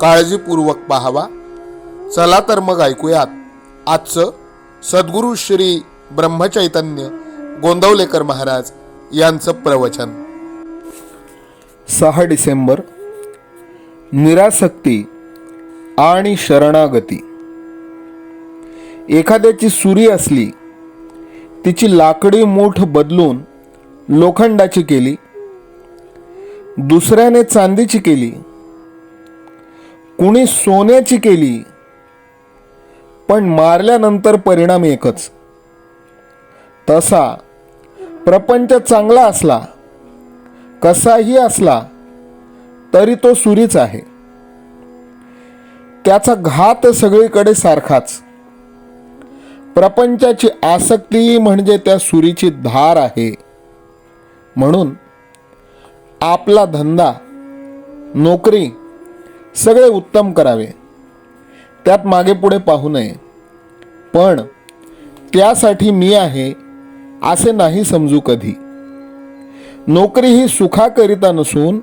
काळजीपूर्वक पाहावा. चला तर मग ऐकूयात. आजचं सद्गुरू श्री ब्रह्मचैतन्य गोंदवलेकर महाराज यांचं प्रवचन. सहा डिसेंबर. निरासक्ती आणि शरणागती. एखाद्याची सुरी असली तिची लाकडी मूठ बदलून लोखंडाची केली दुसऱ्याने चांदीची केली कुणी सोन्याची केली पण मारल्यानंतर परिणाम एकच. तसा प्रपंच चांगला असला कसाही असला तरी तो सुरीच आहे. त्याचा घात सगळीकडे सारखाच. प्रपंचाची आसक्ती म्हणजे त्या सुरीची धार आहे. म्हणून आपला धंदा नोकरी सगळे उत्तम करावे. त्यात मागे पुढे पाहू नये. पण त्यासाठी मी आहे असे नाही समजू कधी. नोकरी ही सुखाकरिता नसून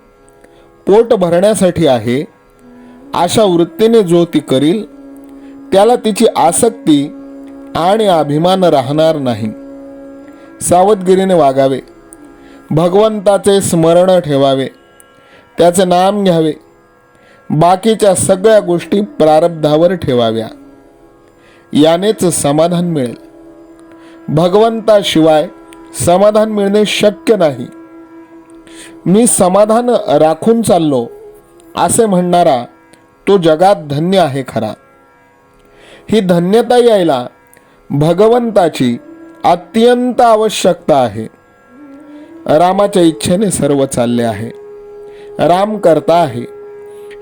पोट भरण्यासाठी आहे अशा वृत्तीने जो ती करील त्याला तिची आसक्ती आणि अभिमान राहणार नाही. सावधगिरीने वागावे. भगवंताचे स्मरण ठेवावे. त्याचे नाम घ्यावे. बाकीच्या सगळ्या गोष्टी प्रारब्धावर ठेवाव्या. यानेच समाधान मिळेल. भगवंताशिवाय समाधान मिळणे शक्य नाही. मी समाधान राखून चाललो असे म्हणणारा तो जगात धन्य आहे खरा. ही धन्यता यायला भगवंताची अत्यंत आवश्यकता आहे. रामाच्या इच्छेने सर्व चालले आहे. राम करता आहे.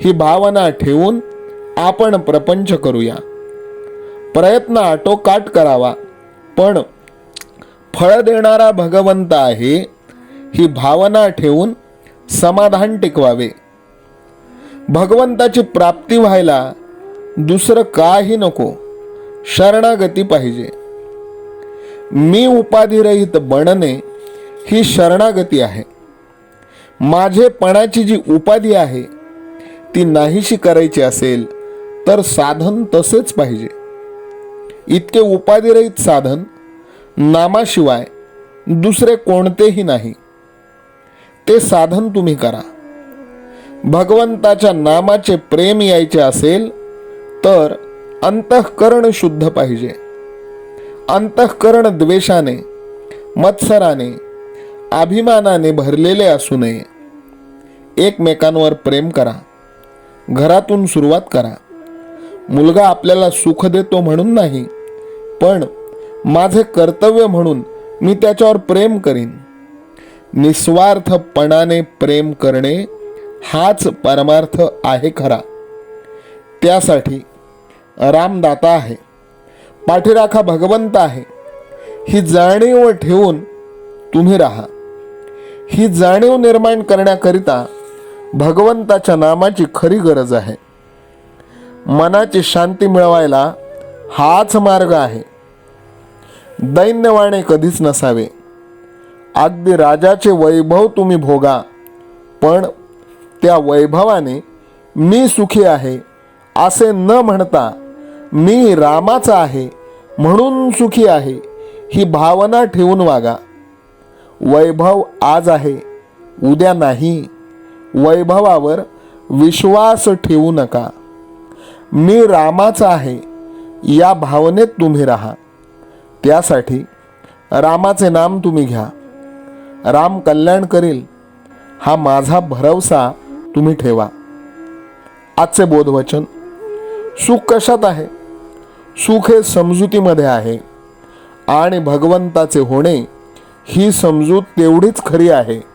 ही भावना ठेवून आपण प्रपंच करूया. प्रयत्न आटोकाट करावा पण फळ देणारा भगवंत आहे ही भावना ठेवून समाधान टिकवावे. भगवंताची प्राप्ती व्हायला दुसरं काही नको शरणागती पाहिजे. मी उपाधिरहित बनणे ही शरणागती आहे. माझेपणाची जी उपाधी आहे ती नाहीशी करायची असेल तर साधन तसेच पाहिजे. इतके उपाधिरहित साधन नामाशिवाय दुसरे कोणतेही नाही. ते साधन तुम्ही करा. भगवंताच्या नामाचे प्रेम यायचे असेल तर अंतःकरण शुद्ध पाहिजे. अंतःकरण द्वेषाने मत्सराने अभिमानाने भरलेले असू नये. एकमेकांवर प्रेम करा. घरातून सुरुवात करा. मुलगा आपल्याला सुख देतो म्हणून नाही पण माझे कर्तव्य म्हणून मी त्याच्यावर प्रेम करीन. निस्वार्थपणाने प्रेम करणे हाच परमार्थ आहे खरा. त्यासाठी रामदाता आहे पाठीराखा भगवंत आहे. ही जाणीव ठेवून तुम्ही राहा. ही जाणीव निर्माण करण्याकरिता भगवंताच्या नामाची खरी गरज आहे. मनाची शांती मिळवायला हाच मार्ग आहे. दैन्यवाणे कधीच नसावे. अगदी राजाचे वैभव तुम्ही भोगा पण त्या वैभवाने मी सुखी आहे असे न म्हणता मी रामाचा आहे म्हणून सुखी आहे ही भावना ठेवून वागा. वैभव आज आहे उद्या नाही. वैभवावर विश्वास ठेवू नका. मी रामाचा आहे या भावनेत तुम्ही राहा. त्यासाठी रामाचे नाम तुम्ही घ्या. राम कल्याण करेल हा माझा भरवसा तुम्ही ठेवा. आजचे बोधवचन सुख कशात आहे? सुख हे समजुतीमध्ये आहे आणि भगवंताचे होणे ही समजूत तेवढीच खरी आहे.